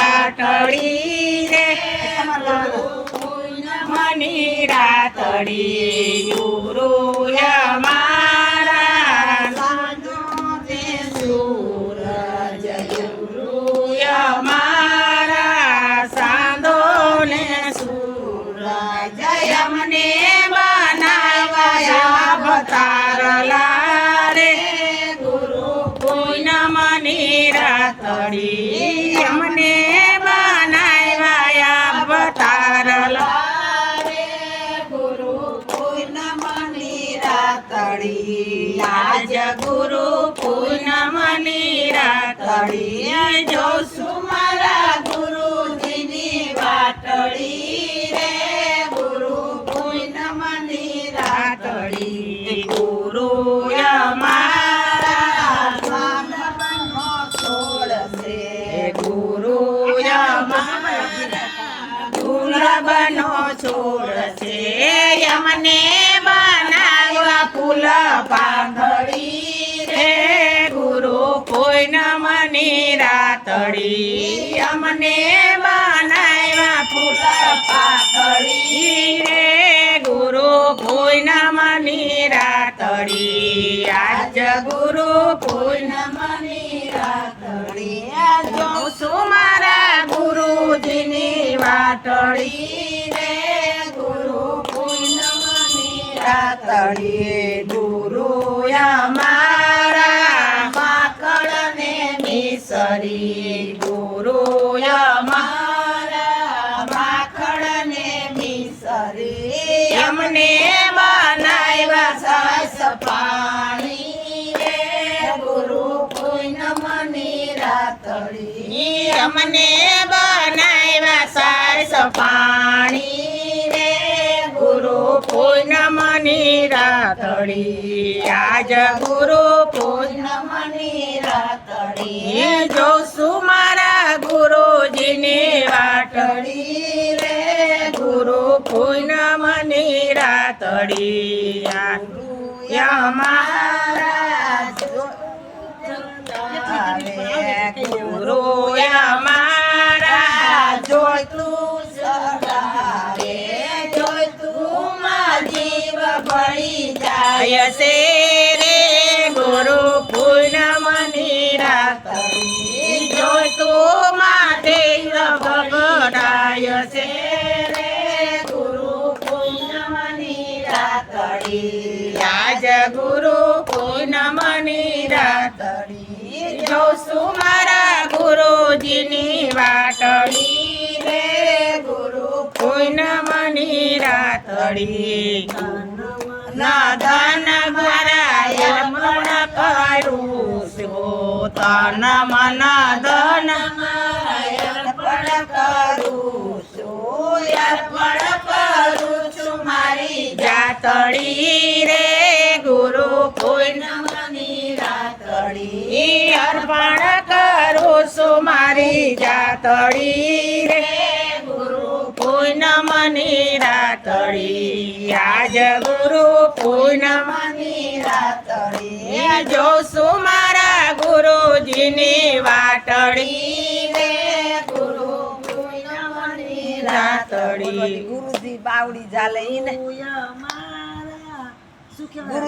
પાટડીને money રાતડી ગુરુ રાતડી આજ ગુરુ પૂનમની રાતડી જો સુમારા ગુરુજીની વાતડી રે, ગુરુ પૂનમની રાતડી ગુરુ ગુરુ ગુલાબનો છોડ છે. અમને રાતડી અમને બનાવ્યા ફૂલ પાતળી રે. ગુરુ પૂનમની રાતળી. આજ ગુરુ પૂનમની રાતળી. જોઉં છું મારા ગુરુજીની વાતળી રે. ગુરુ પૂનમની રાતળી. ગુરુ અમારા પાણી રે ગુરુ પૂનમની રાતડી અમને બનાવ્યા સાસ પાણી રે ગુરુ પૂનમની રાતડી આજ ગુરુ પૂનમની રાતડી જોશું મારા ગુરુજીની વાટડી રે. ગુરુ પૂનમની રાતડી અમારા ગુરુ અમારા જોઈતું જોઈતું માં જીવ ભળી જાય છે આજ ગુરુ પૂનમની રાતડી જોશું મારા ગુરુજીની વાટડી રે ગુરુ પૂનમની રાતડી ધન ભરાય મન કરું છું તન મન ધન પૂનમની રાતડી. અર્પણ કરું છું મારી જાતડી રે. ગુરુ પૂનમની રાતડી. આજ ગુરુ પૂનમની રાતડી. જોશું મારા ગુરુજીની વાટડી રે. ગુરુ પૂનમની રાતડી. ગુરુજી બાવડી જાલે ઈને. ગુરુ